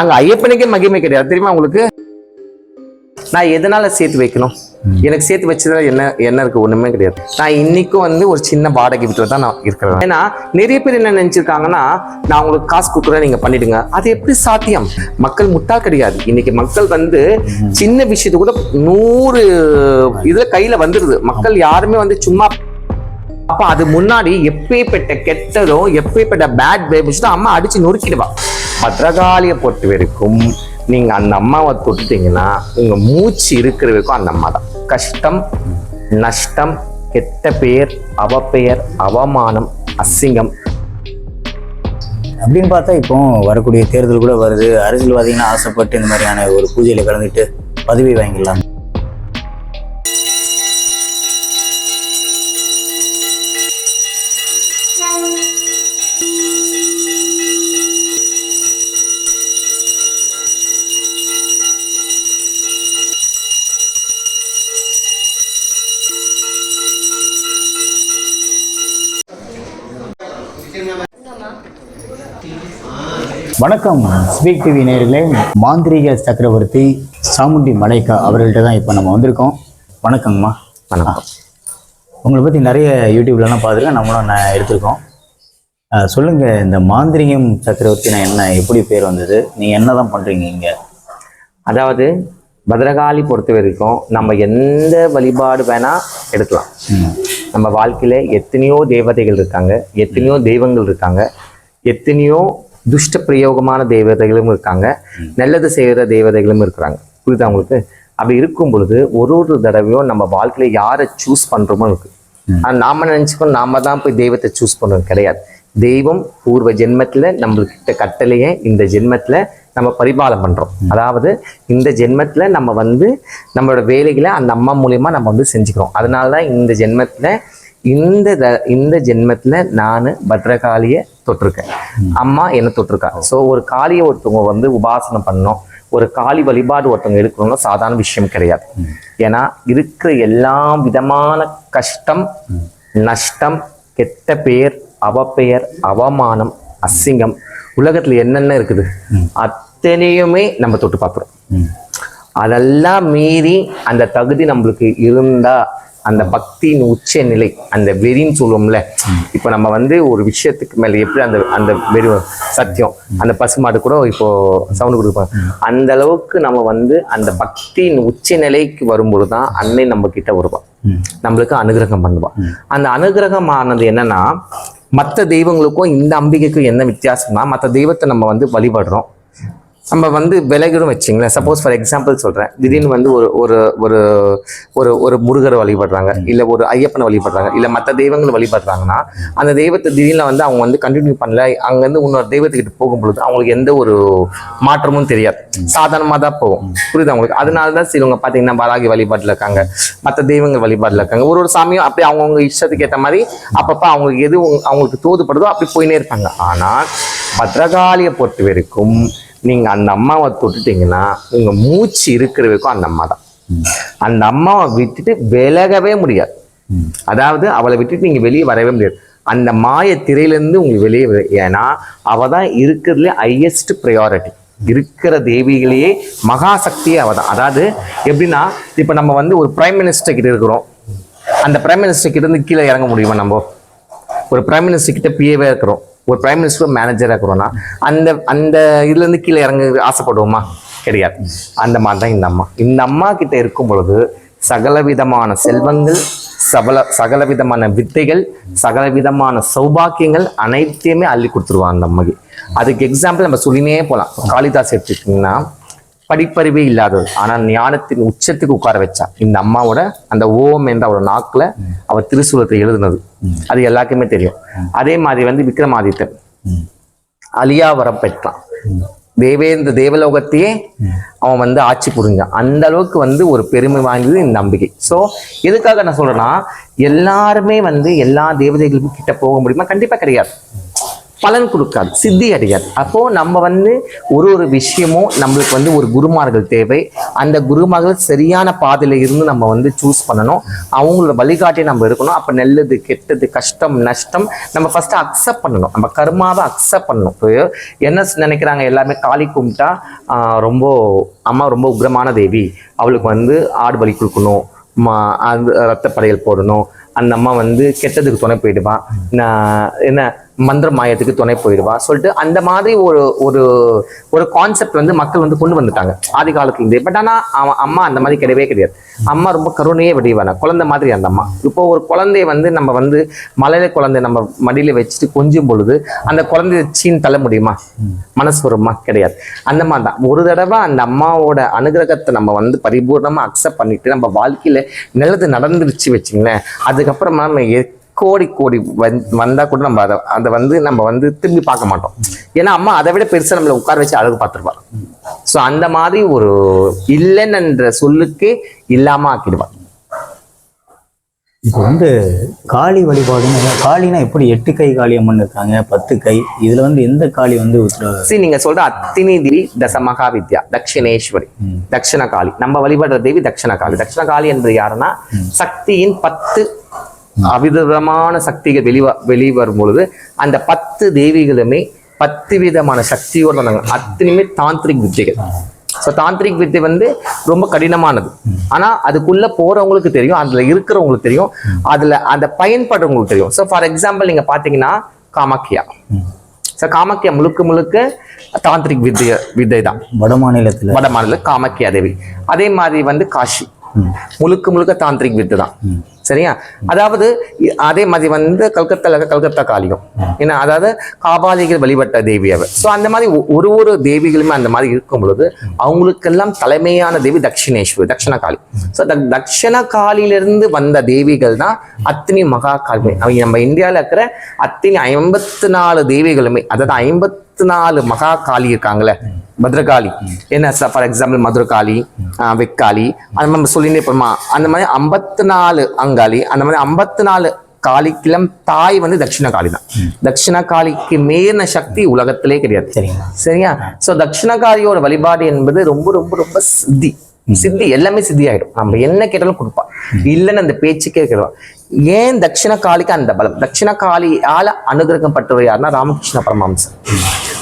அங்க ஐயப்பனுக்கே மகிமை கிடையாது. தெரியுமா உங்களுக்கு? நான் எதனால சேர்த்து வைக்கணும்? எனக்கு சேர்த்து வச்சதுல என்ன என்ன இருக்கு? ஒண்ணுமே கிடையாது. நான் இன்னைக்கும் வந்து ஒரு சின்ன வாடகை வீட்டில் தான் நான் இருக்கிறேன். ஏன்னா நிறைய பேர் என்ன நினைச்சிருக்காங்கன்னா நான் உங்களுக்கு காசு கொடுக்குறேன் நீங்க பண்ணிடுங்க. அது எப்படி சாத்தியம்? மக்கள் முட்டாள் கிடையாது. இன்னைக்கு மக்கள் வந்து சின்ன விஷயத்து கூட நூறு இதுல கையில வந்துருது. மக்கள் யாருமே வந்து சும்மா அப்ப அது முன்னாடி எப்பேற்பட்ட கெட்டதோ எப்பேற்பட்ட பேட் வைப்ஸ் அம்மா அடிச்சு நொறுக்கிடுவா. பத்ரகாளியை பொறுத்த வரைக்கும் நீங்க அந்த அம்மாவை தொட்டுட்டீங்கன்னா உங்க மூச்சு இருக்கிற வரைக்கும் அந்த அம்மா தான். கஷ்டம் நஷ்டம் கெட்ட பெயர் அவப்பெயர் அவமானம் அசிங்கம். அப்படின்னு பார்த்தா இப்போ வரக்கூடிய தேர்தல் கூட வருது. அரசியல்வாதிகள்னு ஆசைப்பட்டு இந்த மாதிரியான ஒரு பூஜையில கலந்துட்டு பதவி வாங்கிடலாம். வணக்கம். ஸ்பீக் டிவி நேயர்களே மாந்திரீக சக்கரவர்த்தி சாமுண்டி மலைக்கா அவர்கள்ட்ட தான் இப்போ நம்ம வந்திருக்கோம். வணக்கங்கம்மா. வணக்கம். உங்களை பற்றி நிறைய யூடியூப்லலாம் பார்த்துருக்கேன். நம்மளும் நான் எடுத்திருக்கோம். அஹ் சொல்லுங்க இந்த மாந்திரிகம் சக்கரவர்த்தினா என்ன? எப்படி பேர் வந்தது? நீங்கள் என்ன தான் பண்ணுறீங்க இங்கே? அதாவது பத்ரகாளி பொறுத்த வரைக்கும் நம்ம எந்த வழிபாடு வேணா எடுக்கலாம். நம்ம வாழ்க்கையில எத்தனையோ தேவதைகள் இருக்காங்க எத்தனையோ தெய்வங்கள் இருக்காங்க எத்தனையோ துஷ்ட பிரயோகமான தேவதைகளும் இருக்காங்க நல்லது செய்கிற தேவதைகளும் இருக்கிறாங்க. புரியுதா உங்களுக்கு? அப்படி இருக்கும் பொழுது ஒரு ஒரு தடவையும் நம்ம வாழ்க்கையில யாரை சூஸ் பண்றோமோ இருக்கு. ஆனா நாம நினைச்சுக்கணும் நாம தான் போய் தெய்வத்தை சூஸ் பண்றோம். கிடையாது. தெய்வம் பூர்வ ஜென்மத்துல நம்மளுக்கிட்ட கட்டளைய இந்த ஜென்மத்துல நம்ம பரிபாலம் பண்றோம். அதாவது இந்த ஜென்மத்துல நம்ம வந்து நம்மளோட வேலைகளை அந்த அம்மா மூலியமா நம்ம வந்து செஞ்சுக்கிறோம். அதனால தான் இந்த ஜென்மத்துல இந்த த- இந்த ஜென்மத்துல நான் பத்ரகாளியை தொட்டிருக்கேன். அம்மா என்ன தொட்டிருக்கா. ஸோ ஒரு காளியை ஒருத்தவங்க வந்து உபாசனம் பண்ணோம் ஒரு காளி வழிபாடு ஒருத்தவங்க எடுக்கணும்னா சாதாரண விஷயம் கிடையாது. ஏன்னா இருக்கிற எல்லா விதமான கஷ்டம் நஷ்டம் கெட்ட பெயர் அவப்பெயர் அவமானம் அசிங்கம் உலகத்துல என்னென்ன இருக்குது? அத்தனையுமே நம்ம தொட்டு பார்க்குறோம். அதெல்லாம் மீறி அந்த தகுதி நம்மளுக்கு இருந்தா அந்த பக்தியின் உச்ச நிலை அந்த வெறின்னு சொல்லுவோம்ல இப்போ நம்ம வந்து ஒரு விஷயத்துக்கு மேல எப்படி அந்த அந்த வெறி சத்தியம் அந்த பசுமாடு கூட இப்போ சவுண்ட் கொடுப்பாங்க அந்த அளவுக்கு நம்ம வந்து அந்த பக்தியின் உச்ச நிலைக்கு வரும்பொழுது தான் அன்னை நம்ம கிட்ட வருவான். நம்மளுக்கு அனுகிரகம் பண்ணுவான். அந்த அனுகிரகமானது என்னன்னா மற்ற தெய்வங்களுக்கும் இந்த அம்பிகைக்கும் என்ன வித்தியாசம்னா மற்ற தெய்வத்தை நம்ம வந்து வழிபடுறோம். நம்ம வந்து விலகிடும் வச்சிங்களேன். சப்போஸ் ஃபார் எக்ஸாம்பிள் சொல்கிறேன் திடீர்னு வந்து ஒரு ஒரு ஒரு ஒரு ஒரு முருகரை வழிபடுறாங்க. இல்லை ஒரு ஐயப்பனை வழிபடுறாங்க. இல்லை மற்ற தெய்வங்களை வழிபடுறாங்கன்னா அந்த தெய்வத்தை திடீர்னு வந்து அவங்க வந்து கண்டினியூ பண்ணல. அங்கேருந்து இன்னொரு தெய்வத்துக்கிட்ட போகும்பொழுது அவங்களுக்கு எந்த ஒரு மாற்றமும் தெரியாது. சாதாரணமாக தான் போகும். புரியுது அவங்களுக்கு அதனால தான் சிலவங்க பார்த்தீங்கன்னா வராகி வழிபாட்டில் இருக்காங்க. மற்ற தெய்வங்கள் வழிபாட்டில் இருக்காங்க. ஒரு ஒரு சாமியும் அப்படியே அவங்கவுங்க இஷ்டத்துக்கு ஏற்ற மாதிரி அப்பப்போ அவங்களுக்கு எது அவங்களுக்கு தோதுப்படுதோ அப்படி போயினே இருப்பாங்க. ஆனால் பத்ரகாளியை பொறுத்த வரைக்கும் நீங்கள் அந்த அம்மாவை தொட்டுட்டீங்கன்னா உங்கள் மூச்சு இருக்கிற வரைக்கும் அந்த அம்மா தான். அந்த அம்மாவை விட்டுட்டு விலகவே முடியாது. அதாவது அவளை விட்டுட்டு நீங்கள் வெளியே வரவே முடியாது. அந்த மாய திரையிலேருந்து உங்களுக்கு வெளியே வர- ஏன்னா அவ தான் இருக்கிறதுல ஹையஸ்ட் ப்ரையாரிட்டி இருக்கிற தேவிகளையே மகாசக்தியே அவ தான். அதாவது எப்படின்னா இப்போ நம்ம வந்து ஒரு பிரைம் மினிஸ்டர் கிட்ட இருக்கிறோம். அந்த பிரைம் மினிஸ்டர் கிட்ட இருந்து கீழே இறங்க முடியுமா நம்ம? ஒரு பிரைம் மினிஸ்டர் கிட்ட பிஏவே இருக்கிறோம். ஒரு பிரைம் மினிஸ்டர் மேனேஜராக இருக்கிறோன்னா அந்த அந்த இதுலேருந்து கீழே இறங்க ஆசைப்படுவோமா? கிடையாது. அந்த மாதிரி தான் இந்த அம்மா. இந்த அம்மா கிட்ட இருக்கும் பொழுது சகல விதமான செல்வங்கள் சகல சகல விதமான வித்தைகள் சகல விதமான சௌபாக்கியங்கள் அனைத்தையுமே அள்ளி கொடுத்துருவாங்க அந்த அம்மைக்கு. அதுக்கு எக்ஸாம்பிள் நம்ம சொல்லினே போகலாம் காளிதாஸ் எடுத்துக்கிட்டிங்கன்னா படிப்பறிவே இல்லாதவர். ஆனா ஞானத்தின் உச்சத்துக்கு உட்கார வச்சா இந்த அம்மாவோட அந்த ஓம் என்ற அவரோட நாக்குல அவர் திருசூலத்தை எழுதுனது. அது எல்லாருக்குமே தெரியும். அதே மாதிரி வந்து விக்ரமாதித்தன். அலியாவரம் பெற்றான். தேவேந்திர தேவலோகத்தையே அவன் வந்து ஆட்சி புரிஞ்சான். அந்த அளவுக்கு வந்து ஒரு பெருமை வாய்ந்தது இந்த நம்பிக்கை. ஸோ எதுக்காக நான் சொல்றேன்னா எல்லாருமே வந்து எல்லா தேவதைகளுக்கும் கிட்ட போக முடியுமா? கண்டிப்பா கிடையாது. பலன் கொடுக்காது சித்தி அடையாது அப்போ நம்ம வந்து ஒரு ஒரு விஷயமும் நம்மளுக்கு வந்து ஒரு குருமார்கள் தேவை. அந்த குருமார்கள் சரியான பாதையில இருந்து நம்ம வந்து சூஸ் பண்ணணும். அவங்களோட வழிகாட்டி நம்ம இருக்கணும் அப்ப நல்லது கெட்டது கஷ்டம் நஷ்டம் நம்ம ஃபர்ஸ்ட் அக்செப்ட் பண்ணணும். நம்ம கர்மாவை அக்செப்ட் பண்ணணும். இப்போ என்ன நினைக்கிறாங்க? எல்லாமே காளி கும்பிட்டா ரொம்ப அம்மா ரொம்ப உக்ரமான தேவி. அவளுக்கு வந்து ஆடு பலி கொடுக்கணும். மா அந்த ரத்த படையல் போடணும். அந்த அம்மா வந்து கெட்டதுக்கு துணை போயிடுவான் நான் என்ன மந்திர மாயத்துக்கு துணை போயிடுவா சொல்லிட்டு அந்த மாதிரி ஒரு ஒரு ஒரு கான்செப்ட் வந்து மக்கள் வந்து கொண்டு வந்துட்டாங்க. ஆதி காலத்துலேருந்தே. பட் ஆனால் அவன் அம்மா அந்த மாதிரி கிடையவே கிடையாது. அம்மா ரொம்ப கருணையே வடிவான குழந்தை மாதிரி அந்த அம்மா. இப்போ ஒரு குழந்தைய வந்து நம்ம வந்து மலையில குழந்தை நம்ம மடியில வச்சுட்டு கொஞ்சும் பொழுது அந்த குழந்தைய சீன் தள்ள முடியுமா? மனசு வருமா? கிடையாது. அந்த மாதிரி தான் ஒரு தடவை அந்த அம்மாவோட அனுகிரகத்தை நம்ம வந்து பரிபூர்ணமாக அக்செப்ட் பண்ணிட்டு நம்ம வாழ்க்கையில நல்லது நடந்துருச்சு வச்சுங்களேன். அதுக்கப்புறமா நம்ம எ- கோடி கோடி வந் வந்தா கூட நம்ம அதை அதை வந்து நம்ம வந்து திரும்பி பார்க்க மாட்டோம். ஏன்னா அம்மா அதை விட பெருசா நம்மளை உட்கார வச்சு அழகு பார்த்துருப்பா ஸோ அந்த மாதிரி ஒரு இல்லைன்ற சொல்லுக்கு இல்லாம ஆக்கிடுவா இப்போ வந்து காளி வழிபாடுன்னு காளினா எப்படி எட்டு கை காளி அம்மன் இருக்காங்க பத்து கை? இதுல வந்து எந்த காளி வந்து சரி நீங்க சொல்ற அத்தினி தேவி தச மகா வித்யா தட்சிணேஸ்வரி தட்சிண காளி நம்ம வழிபடுற தேவி தட்சிண காளி தட்சிண காளி என்பது யாருன்னா சக்தியின் பத்து அவிதமான சக்திகள் வெளிவ வெளிவரும் பொழுது அந்த பத்து தேவிகளுமே பத்து விதமான சக்தியோட வந்தாங்க. அத்தனையுமே தாந்திரிக் வித்தைகள். ஸோ தாந்திரிக் வித்தை வந்து ரொம்ப கடினமானது. ஆனா அதுக்குள்ள போறவங்களுக்கு தெரியும் அதுல இருக்கிறவங்களுக்கு தெரியும் அதுல அந்த பயன்படுறவங்களுக்கு தெரியும். ஸோ ஃபார் எக்ஸாம்பிள் நீங்க பாத்தீங்கன்னா காமாக்கியா. ஸோ காமாக்கியா முழுக்க முழுக்க தாந்திரிக் வித்ய வித்தை தான் வட மாநிலத்துல. வட மாநில காமாக்கியா தேவி. அதே மாதிரி வந்து காஷி முழுக்க முழுக்க தாந்திரிக் வித்து தான். சரியா? அதாவது அதே மாதிரி வந்து கல்கத்தால இருக்க கல்கத்தா காளியும். ஏன்னா அதாவது காபாலிகள் வழிபட்ட தேவி அவர். ஸோ அந்த மாதிரி ஒரு ஒரு தேவிகளுமே அந்த மாதிரி இருக்கும் பொழுது அவங்களுக்கெல்லாம் தலைமையான தேவி தட்சிணேஸ்வரி தட்சிண காளி ஸோ தட்சிண காளியிலிருந்து வந்த தேவிகள் தான் அத்தினி மகா காளி அவங்க நம்ம இந்தியாவில் இருக்கிற அத்தினி ஐம்பத்து நாலு தேவிகளுமே அதாவது ஐம்பத்தி நாலு மகா காளி இருக்காங்களே பத்ரகாளி. என்ன ஃபார் எக்ஸாம்பிள் மதுரகாளி வெக்காளி அந்த மாதிரி சொல்லினே போமா அந்த மாதிரி ஐம்பத்து நாலு அங்காளி அந்த மாதிரி ஐம்பத்து நாலு காளிக்கிலம் தாய் வந்து தட்சிண காளி தான். தட்சிண காளிக்கு மேன சக்தி? உலகத்திலே கிடையாது. சரிங்களா சரியா? சோ தட்சிண காளியோட வழிபாடு என்பது ரொம்ப ரொம்ப ரொம்ப சித்தி. சித்தி எல்லாமே சித்தி ஆயிடும் நம்ம என்ன கேட்டாலும் கொடுப்பா இல்லைன்னு அந்த பேச்சுக்கே கேட்கிறோம் ஏன் தட்சிண காளிக்கு அந்த பலம்? தட்சிண காளியால அனுகிரகப்பட்டவர் யாருன்னா ராமகிருஷ்ண பரமஹம்சர்.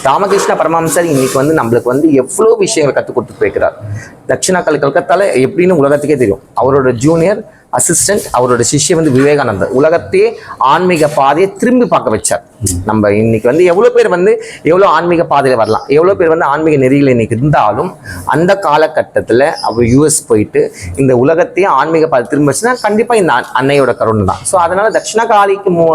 ராமகிருஷ்ண பரமஹம்சர் இன்னைக்கு வந்து நம்மளுக்கு வந்து எவ்வளோ விஷயங்களை கற்றுக் கொடுத்து போயிருக்கிறார். தட்சிணா காளி கல்கத்தால எப்படின்னு உலகத்துக்கே தெரியும். அவரோட ஜூனியர் அசிஸ்டன்ட் அவரோட சிஷ்ய வந்து விவேகானந்தர். உலகத்தையே ஆன்மீக பாதையை திரும்பி பார்க்க வச்சார். நம்ம இன்னைக்கு வந்து எவ்வளோ பேர் வந்து எவ்வளோ ஆன்மீக பாதையில் வரலாம்? எவ்வளோ பேர் வந்து ஆன்மீக நெறியில் இன்னைக்கு இருந்தாலும் அந்த காலகட்டத்தில் அவர் யூஎஸ் போயிட்டு இந்த உலகத்தையே ஆன்மீக பாதை திரும்ப வச்சுன்னா கண்டிப்பாக இந்த அன்னையோட கருணை தான். ஸோ அதனால் தட்சிணகாலிக்கு மு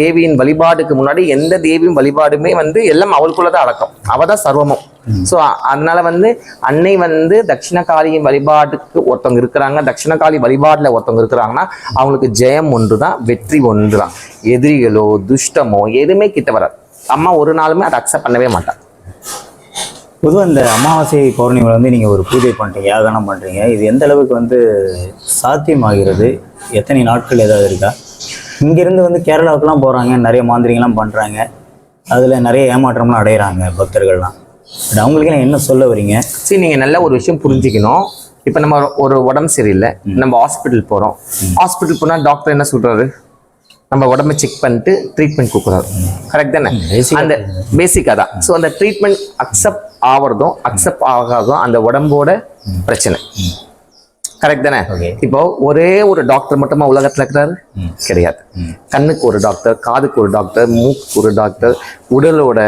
தேவியின் வழிபாடுக்கு முன்னாடி எந்த தேவியும் வழிபாடுமே வந்து எல்லாம் அவளுக்குள்ளதான் அடக்கம். அவள் தான் சர்வமும். ஸோ அதனால வந்து அன்னை வந்து தட்சிணகாளியின் வழிபாட்டுக்கு ஒருத்தவங்க இருக்கிறாங்க. தட்சிண வழிபாட்டில் ஒருத்தவங்க இருக்கிறாங்கன்னா அவங்களுக்கு ஜெயம் ஒன்று தான் வெற்றி ஒன்று தான் எதிரிகளோ துஷ்டமோ எதுவுமே கிட்ட வராது. அம்மா ஒரு நாளுமே அதை அக்செப்ட் பண்ணவே மாட்டாங்க. பொதுவாக இந்த அமாவாசை பௌர்ணமியில் வந்து நீங்கள் ஒரு பூஜை பண்ணுறீங்க யாகனம் பண்ணுறீங்க இது எந்த அளவுக்கு வந்து சாத்தியமாகிறது? எத்தனை நாட்கள் ஏதாவது இருக்கா? இங்கேருந்து வந்து கேரளாவுக்குலாம் போகிறாங்க நிறைய மாந்திரிகள்லாம் பண்ணுறாங்க அதில் நிறைய ஏமாற்றம்லாம் அடையிறாங்க பக்தர்கள்லாம். பட் அவங்களுக்கெல்லாம் என்ன சொல்ல வரீங்க? சரி நீங்க நல்ல ஒரு விஷயம் புரிஞ்சுக்கணும். இப்போ நம்ம ஒரு- உடம்பு சரியில்லை. நம்ம ஹாஸ்பிட்டல் போறோம். ஹாஸ்பிட்டல் போனா டாக்டர் என்ன சொல்றாரு? நம்ம உடம்ப செக் பண்ணிட்டு ட்ரீட்மெண்ட் கொடுக்குறாரு. கரெக்ட் தானே? அந்த பேசிக்காக தான். ஸோ அந்த ட்ரீட்மெண்ட் அக்செப்ட் ஆகிறதும் அக்செப்ட் ஆகாததும் அந்த உடம்போட பிரச்சனை. கரெக்ட் தானே. இப்போ ஒரே ஒரு டாக்டர் மட்டுமா உலகத்துல இருக்கிறாரு? கிடையாது. கண்ணுக்கு ஒரு டாக்டர் காதுக்கு ஒரு டாக்டர் மூக்குக்கு ஒரு டாக்டர் உடலோட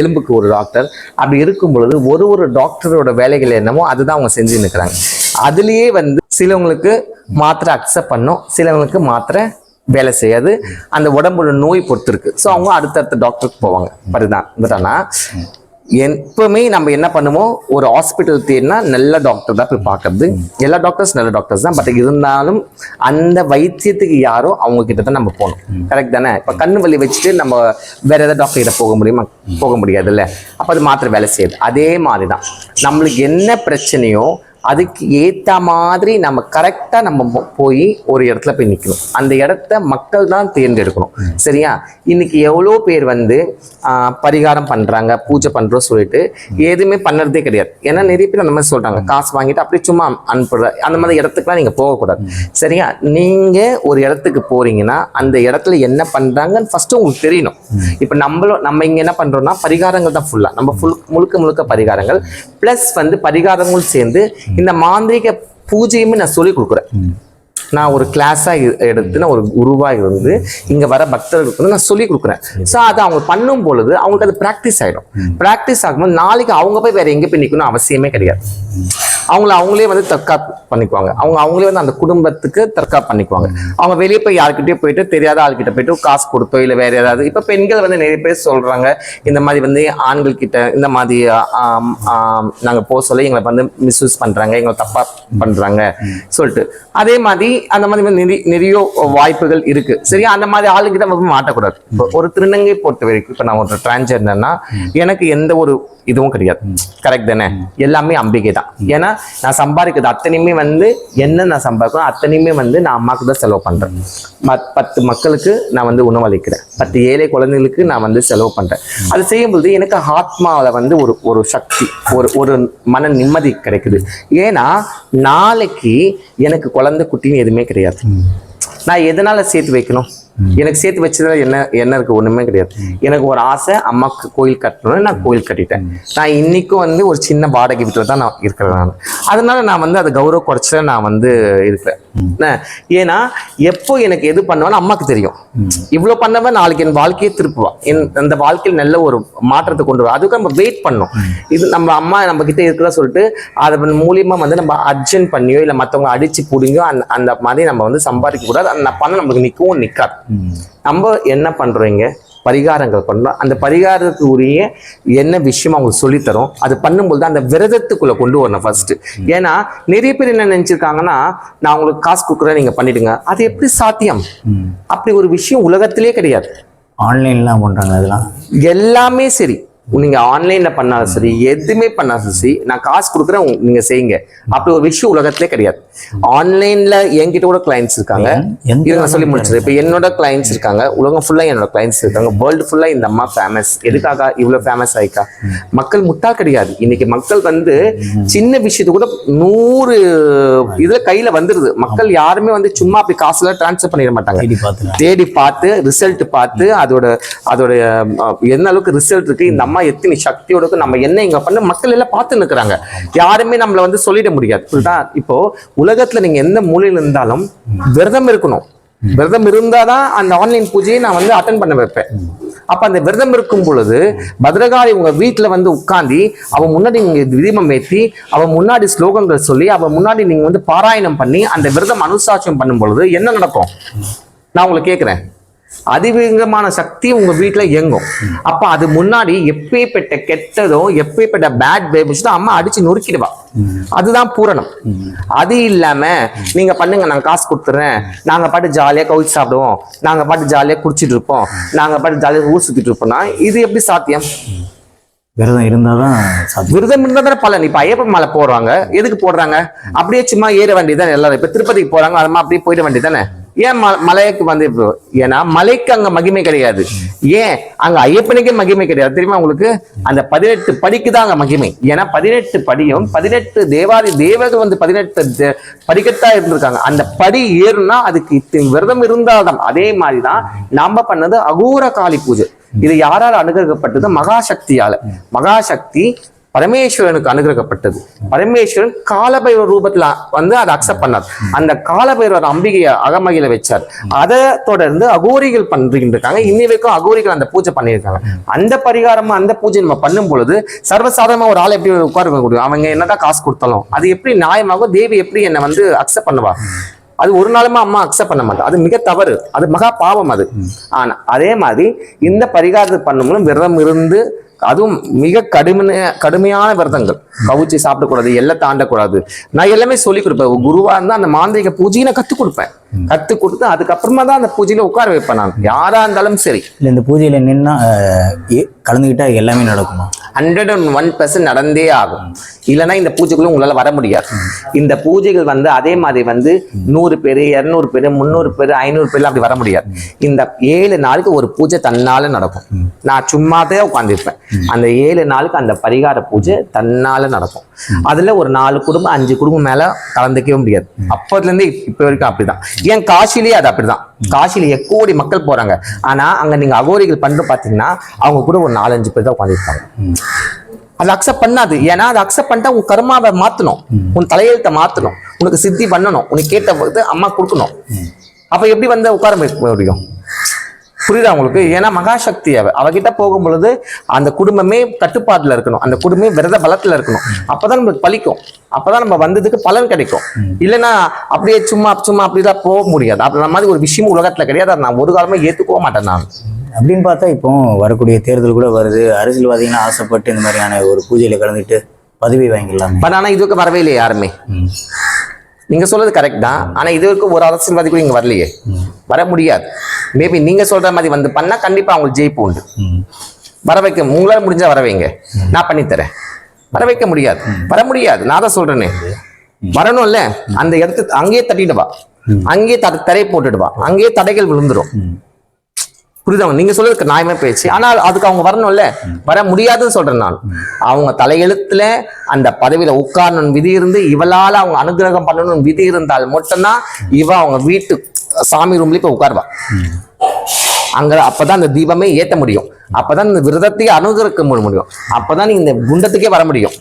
எலும்புக்கு ஒரு டாக்டர் அப்படி இருக்கும் பொழுது ஒரு ஒரு டாக்டரோட வேலைகள் என்னமோ அதுதான் அவங்க செஞ்சு நிற்கிறாங்க அதுலயே வந்து சிலவங்களுக்கு மாத்திரை அக்செப்ட் பண்ணும் சிலவங்களுக்கு மாத்திரை வேலை செய்யாது. அந்த உடம்போட நோய் பொறுத்து இருக்கு. ஸோ அவங்க அடுத்தடுத்த டாக்டருக்கு போவாங்க. பரிதான் பட் ஆனா எப்பவுமே நம்ம என்ன பண்ணுவோம்? ஒரு ஹாஸ்பிட்டல் தேடினா நல்ல டாக்டர் தான் போய் பார்க்கறது. எல்லா டாக்டர்ஸ் நல்ல டாக்டர்ஸ் தான். பட் இருந்தாலும் அந்த வைத்தியத்துக்கு யாரோ அவங்க கிட்ட தான் நம்ம போகணும். கரெக்ட் தானே? இப்போ கண்ணு வலி வச்சுட்டு நம்ம வேற ஏதாவது டாக்டர் கிட்ட போக முடியுமா? போக முடியாதுல்ல. அப்போ அது மாத்திரை வேலை செய்யுது. அதே மாதிரி தான் நம்மளுக்கு என்ன பிரச்சனையோ அதுக்கு ஏத்த மாதிரி நம்ம கரெக்டா நம்ம போய் ஒரு இடத்துல போய் நிக்கணும். அந்த இடத்த மக்கள் தான் தேர்ந்தெடுக்கணும். சரியா? இன்னைக்கு எவ்வளோ பேர் வந்து பரிகாரம் பண்றாங்க பூஜை பண்றோம் சொல்லிட்டு எதுவுமே பண்ணுறதே கிடையாது. ஏன்னா நிறைய பேர் அந்த மாதிரி சொல்றாங்க. காசு வாங்கிட்டு அப்படியே சும்மா அனுப்புற அந்த மாதிரி இடத்துக்குலாம் நீங்க போகக்கூடாது. சரியா? நீங்க ஒரு இடத்துக்கு போறீங்கன்னா அந்த இடத்துல என்ன பண்றாங்கன்னு ஃபர்ஸ்ட் உங்களுக்கு தெரியணும். இப்போ நம்மளும் நம்ம இங்க என்ன பண்றோம்னா பரிகாரங்கள் தான் ஃபுல்லா நம்ம ஃபுல் முழுக்க முழுக்க பரிகாரங்கள். ப்ளஸ் வந்து பரிகாரங்களும் சேர்ந்து இந்த மாந்திரிக பூஜையுமே நான் சொல்லி கொடுக்குறேன். நான் ஒரு கிளாஸாக எடுத்து நான் ஒரு குருவாக இருந்து இங்கே வர பக்தர்களுக்கு வந்து நான் சொல்லி கொடுக்குறேன். ஸோ அதை அவங்க பண்ணும் பொழுது அவங்களுக்கு அது ப்ராக்டிஸ் ஆகிடும் ப்ராக்டிஸ் ஆகும்போது நாளைக்கு அவங்க போய் வேற எங்கே போய் நிற்கணும் அவசியமே கிடையாது. அவங்கள அவங்களே வந்து தற்காப்பு பண்ணிக்குவாங்க. அவங்க அவங்களே வந்து அந்த குடும்பத்துக்கு தற்காப்பு பண்ணிக்குவாங்க. அவங்க வெளியே போய் யார்கிட்டயோ போயிட்டு தெரியாத ஆள்கிட்ட போயிட்டு காசு கொடுத்தோ இல்லை வேற ஏதாவது. இப்போ பெண்கள் வந்து நிறைய பேர் சொல்றாங்க இந்த மாதிரி வந்து ஆண்கள் கிட்ட இந்த மாதிரி நாங்கள் போக சொல்ல எங்களை வந்து மிஸ்யூஸ் பண்றாங்க எங்களை தப்பா பண்றாங்க சொல்லிட்டு. அதே மாதிரி அந்த மாதிரி நிறைய நிறைய வாய்ப்புகள் இருக்கு. சரியா? அந்த மாதிரி ஆளுங்கிட்ட நம்ம மாட்டக்கூடாது. இப்போ ஒரு திருநங்கை பொறுத்த வரைக்கும் இப்போ நான் ஒரு டிரான்ஜெண்டர்னா எனக்கு எந்த ஒரு இதுவும் கிடையாது. கரெக்ட் தானே? எல்லாமே அம்பிகை தான். ஏன்னா நான் சம்பாதிக்கிறது அத்தனையுமே வந்து என்ன நான் சம்பாதிக்கணும் அத்தனையுமே வந்து நான் அம்மாவுக்கு தான் செலவு பண்றேன். மத்- பத்து மக்களுக்கு நான் வந்து உணவளிக்கிறேன். பத்து ஏழை குழந்தைகளுக்கு நான் வந்து செலவு பண்றேன். அது செய்யும்போது எனக்கு ஆத்மாவில் வந்து ஒரு ஒரு சக்தி ஒரு ஒரு மன நிம்மதி கிடைக்குது. ஏன்னா நாளைக்கு எனக்கு குழந்தை குட்டின்னு எதுவுமே கிடையாது. நான் எதனால சேர்த்து வைக்கணும்? எனக்கு சேர்த்து வச்சதுல என்ன என்ன இருக்கு? ஒண்ணுமே கிடையாது. எனக்கு ஒரு ஆசை அம்மாக்கு கோயில் கட்டணும்னு நான் கோயில் கட்டிட்டேன். நான் இன்னைக்கும் வந்து ஒரு சின்ன வாடகை வீட்டில் தான் நான் இருக்கிறேன் நான். அதனால நான் வந்து அதை கௌரவ குறைச்சல நான் வந்து இருக்கிறேன். ஏன்னா எப்போ எனக்கு எது பண்ணுவேன்னு அம்மாக்கு தெரியும். இவ்வளோ பண்ணவன் நாளைக்கு என் வாழ்க்கையை திருப்புவா என் அந்த வாழ்க்கையில் நல்ல ஒரு மாற்றத்தை கொண்டு வரும் அதுக்கு நம்ம வெயிட் பண்ணணும். இது நம்ம அம்மா நம்ம கிட்ட இருக்கிறதா சொல்லிட்டு அதை மூலியமா வந்து நம்ம அர்ஜென்ட் பண்ணியோ இல்லை மற்றவங்க அடிச்சு பிடிங்கோ அந்த அந்த மாதிரி நம்ம வந்து சம்பாதிக்க கூடாது அந்த பணம் நம்மளுக்கு நிற்கவும் நிற்காது நம்ம என்ன பண்றோங்க பரிகாரங்கள் பண்றோம் அந்த பரிகாரத்துக்கு உரிய என்ன விஷயம் அவங்களுக்கு சொல்லித்தரோம் அது பண்ணும்போது அந்த விரதத்துக்குள்ள கொண்டு வரணும் ஃபர்ஸ்ட் ஏன்னா நிறைய பேர் என்ன நினைச்சிருக்காங்கன்னா நான் உங்களுக்கு காசு கொடுக்குறேன் நீங்க பண்ணிடுங்க. அது எப்படி சாத்தியம்? அப்படி ஒரு விஷயம் உலகத்திலே கிடையாது. ஆன்லைன்லாம் பண்றாங்க அதெல்லாம். எல்லாமே சரி. நீங்க ஆன்லைன்ல பண்ணாலும் சரி எதுவுமே பண்ணாலும் சரி நான் காசு கொடுக்குறேன் நீங்க செய்யுங்க. அப்படி ஒரு விஷயம் உலகத்திலே கிடையாது. ஆன்லைன்ல என்கிட்ட கூட கிளைண்ட்ஸ் இருக்காங்க. நான் சொல்லி முடிச்சது இப்போ என்னோட கிளைண்ட்ஸ் இருக்காங்க. உலகம் ஃபுல்லா என்னோட கிளைண்ட்ஸ் இருக்காங்க. வேர்ல்டு ஃபுல்லா இந்த அம்மா ஃபேமஸ் எதுக்காக இவ்வளவு ஃபேமஸ் ஆயிக்கா? மக்கள் முட்டா கிடையாது. இன்னைக்கு மக்கள் வந்து சின்ன விஷயத்து கூட நூறு இதுல கையில வந்துருது. மக்கள் யாருமே வந்து சும்மா அப்படி காசுல டிரான்ஸ்ஃபர் பண்ணிட மாட்டாங்க. தேடி பார்த்து ரிசல்ட் பார்த்து அதோட அதோட என்ன அளவுக்கு ரிசல்ட் இருக்கு இந்த அம்மா எத்தனை சக்தியோட நம்ம என்ன இங்க பண்ண மக்கள் எல்லாம் பார்த்து நிற்கிறாங்க யாருமே நம்மள வந்து சொல்லிட முடியாது. புரியுதா? இப்போ உலகத்துல நீங்க எந்த மூலையில் இருந்தாலும் விரதம் இருக்கணும். விரதம் இருந்தாதான் அந்த ஆன்லைன் பூஜையை நான் வந்து அட்டன் பண்ண வைப்பேன். அப்ப அந்த விரதம் இருக்கும் பொழுது பத்ரகாளி உங்க வீட்டுல வந்து உட்காந்து அவ முன்னாடி நீங்க தீபம் ஏத்தி அவன் முன்னாடி ஸ்லோகங்கள் சொல்லி அவ முன்னாடி நீங்க வந்து பாராயணம் பண்ணி அந்த விரதம் அனுசாட்சியம் பண்ணும் பொழுது என்ன நடக்கும்? நான் உங்களை கேட்கிறேன் அதிவேகமான சக்தி உங்க வீட்டுல இயங்கும். அப்ப அது முன்னாடி எப்பேற்பட்ட கெட்டதோ எப்பேற்பட்ட பேட் பேபிஸ்டோ அம்மா அடிச்சு நொறுக்கிடுவா. அதுதான் பூரணம். அது இல்லாம நீங்க பண்ணுங்க நான் காசு கொடுத்துறேன். நாங்க பாட்டு ஜாலியா கவுச்சு சாப்பிடுவோம். நாங்க பாட்டு ஜாலியா குடிச்சிட்டு இருப்போம். நாங்க பாட்டு ஜாலியா ஊர் சுத்திட்டு இருப்போம்னா இது எப்படி சாத்தியம்? விரதம் இருந்தாதான் விரதம் இருந்தா தானே பலன். இப்ப ஐயப்ப மலை போடுறாங்க. எதுக்கு போடுறாங்க? அப்படியே சும்மா ஏற வேண்டியதுதானே எல்லாரும். இப்ப திருப்பதிக்கு போறாங்க அது மாதிரி அப்படியே போயிட வேண்டியதுதானே? ஏன் ம- மலைக்கு வந்து ஏன்னா மலைக்கு அங்க மகிமை கிடையாது. ஏன்? அங்க ஐயப்பனுக்கே மகிமை கிடையாது. தெரியுமா உங்களுக்கு? அந்த பதினெட்டு படிக்கு தான் அங்க மகிமை. ஏன்னா பதினெட்டு படியும் பதினெட்டு தேவாதி தேவர்கள் வந்து பதினெட்டு தே- படிக்கட்டா இருந்திருக்காங்க. அந்த படி ஏறுனா அதுக்கு இத்தனை விரதம் இருந்தால்தான் அதே மாதிரிதான் நாம பண்ணது அகூர காளி பூஜை. இது யாரால் அனுகிரகப்பட்டது? மகாசக்தியால. மகாசக்தி பரமேஸ்வரனுக்கு அனுகிரகப்பட்டது. பரமேஸ்வரன் காலபைரவ ரூபத்துல வந்து அதை அக்செப்ட் பண்ணார். அந்த காலபைரவர் அம்பிகையை அகமகில வச்சார். அதை தொடர்ந்து அகோரிகள் பண்றீங்க இருக்காங்க இன்னி வரைக்கும் அகோரிகள் அந்த பூஜை பண்ணியிருக்காங்க. அந்த பரிகாரமா அந்த பூஜை நம்ம பண்ணும் பொழுது சர்வசாதாரணமா ஒரு ஆள் எப்படி உட்கார முடியும்? அவங்க என்னதான் காசு கொடுத்தாலும். அது எப்படி நியாயமாகும் தேவி எப்படி என்னை வந்து அக்செப்ட் பண்ணுவா? அது ஒரு நாளுமே அம்மா அக்செப்ட் பண்ண மாட்டேன் அது மிக தவறு. அது மகா பாவம் அது. ஆனா அதே மாதிரி இந்த பரிகாரத்தை பண்ணும்போது விரதம் இருந்து அதுவும் மிக கடுமையான கடுமையான விரதங்கள். கவுச்சி சாப்பிடக்கூடாது எல்லை தாண்டக்கூடாது. நான் எல்லாமே சொல்லி கொடுப்பேன். குருவா இருந்தா அந்த மாந்திரிக பூஜையை நான் கத்துக் கொடுப்பேன். கத்து கொடுத்து அதுக்கப்புறமா தான் அந்த பூஜையில உட்கார வைப்பேன் நான். யாரா இருந்தாலும் சரி. இல்லை இந்த பூஜையில் நின்னா கலந்துகிட்டா ஏ- எல்லாமே நடக்குமா? ஹண்ட்ரட் அண்ட் ஒன் பர்சன்ட் நடந்தே ஆகும். இல்லைன்னா இந்த பூஜைக்குள்ள உங்களால் வர முடியாது. இந்த பூஜைகள் வந்து அதே மாதிரி வந்து நூறு பேர் இரநூறு பேர் முந்நூறு பேர் ஐநூறு பேர்லாம் அப்படி வர முடியாது. இந்த ஏழு நாளுக்கு ஒரு பூஜை தன்னால நடக்கும். நான் சும்மாதே உட்காந்துருப்பேன் அந்த ஏழு நாளுக்கு அந்த பரிகார பூஜை தன்னால நடக்கும். அதுல ஒரு நாலு குடும்பம் அஞ்சு குடும்பம் மேல கலந்துக்கவே முடியாது. அப்பத்துல இப்போ இப்ப வரைக்கும் அப்படிதான். ஏன் காசிலேயே அது அப்படிதான். காசில கோடி மக்கள் போறாங்க. ஆனா அங்க நீங்க அகோரிகள் பண்ற பாத்தீங்கன்னா அவங்க கூட ஒரு நாலஞ்சு பேர் தான் உட்காந்துருப்பாங்க அதை அக்செப்ட் பண்ணாது. ஏன்னா அதை அக்செப்ட் பண்ணிட்டா உன் கர்மாவை மாத்தணும். உன் தலையெழுத்தை மாத்தணும். உனக்கு சித்தி பண்ணணும். உனக்கு கேட்ட போது அம்மா கொடுக்கணும். அப்ப எப்படி வந்து உட்கார முடியும்? புரியுதா உங்களுக்கு? ஏன்னா மகாசக்தி அவ. அவகிட்ட போகும் பொழுது அந்த குடும்பமே கட்டுப்பாட்டுல இருக்கணும். அந்த குடும்பமே விரத பலத்துல இருக்கணும். அப்பதான் நம்மளுக்கு பலிக்கும். அப்பதான் நம்ம வந்ததுக்கு பலன் கிடைக்கும். இல்லைன்னா அப்படியே சும்மா சும்மா அப்படிலாம் போக முடியாது. அப்படி அந்த மாதிரி ஒரு விஷயம் உலகத்துல கிடையாது. அதை நான் ஒரு காலமே ஏத்துக்கவும் மாட்டேன் நான். அப்படின்னு பார்த்தா இப்போ வரக்கூடிய தேர்தல் கூட வருது. அரசியல்வாதிகள்லாம் ஆசைப்பட்டு இந்த மாதிரியான ஒரு பூஜையில கலந்துட்டு பதவி வாங்கிடலாமே. பட் ஆனா இதுக்கு வரவே இல்லையே யாருமே. நீங்க சொல்றது கரெக்ட் தான். ஆனா இது வரைக்கும் ஒரு அரசியல்வாதி கூட இங்க வரலையே. வர முடியாது. மேபி நீங்க சொல்ற மாதிரி வந்து பண்ணா கண்டிப்பா அவங்களுக்கு ஜெயிப்பு உண்டு. வர வைக்க உங்களால முடிஞ்சா வர வைங்க. நான் பண்ணித்தரேன் வர வைக்க முடியாது. வர முடியாது. நான் தான் சொல்றேனே. வரணும்ல. அந்த இடத்து அங்கேயே தட்டிட்டு வா. அங்கேயே தடை போட்டுட்டு வா. அங்கேயே தடைகள் விழுந்துரும். புரியுதா? நீங்க சொல்றது நியாயமா பேச்சு ஆனால் அதுக்கு அவங்க வரணும்ல? வர முடியாதுன்னு சொல்றேன் நான். அவங்க தலையெழுத்துல அந்த பதவியில உட்காரணும் விதி இருந்து இவளால அவங்க அனுகிரகம் பண்ணணும் விதி இருந்தால் மட்டும்தான் இவ அவங்க வீட்டு சாமி ரூம்ல இப்ப உட்காருவா. அங்க அப்பதான் அந்த தீபமே ஏத்த முடியும். அப்பதான் இந்த விரதத்தையே அனுகிரக முடியும். அப்பதான் நீங்க இந்த குண்டத்துக்கே வர முடியும்.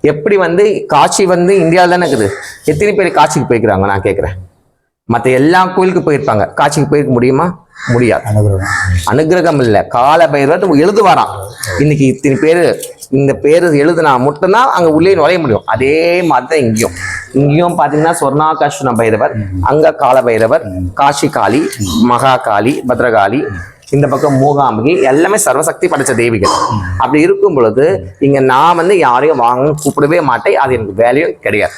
எப்படி வந்து காட்சி வந்து இந்தியாவில தானே இருக்குது? எத்தனை பேர் காட்சிக்கு போய்க்கிறாங்க? நான் கேட்குறேன் மற்ற எல்லா கோயிலுக்கு போயிருப்பாங்க. காட்சிக்கு போயிருக்க முடியுமா? முடியாது. அனுகிரகம். இல்ல. கால பைரவர் எழுதுவாராம். இன்னைக்கு இத்தனை பேரு இந்த பேரு எழுதுனா மட்டும்தான் அங்க உள்ளே நுழைய முடியும். அதே மாதிரி தான் இங்கேயும். இங்கேயும் பாத்தீங்கன்னா சொர்ணாகாஷ்ண பைரவர் அங்க கால பைரவர் காஷி காளி மகா காளி பத்ரகாளி இந்த பக்கம் மூகாம்பிகை எல்லாமே சர்வசக்தி படைச்ச தேவிகள். அப்படி இருக்கும் பொழுது இங்க நான் வந்து யாரையும் வாங்கன்னு கூப்பிடவே மாட்டேன். அது எனக்கு வேலையும் கிடையாது.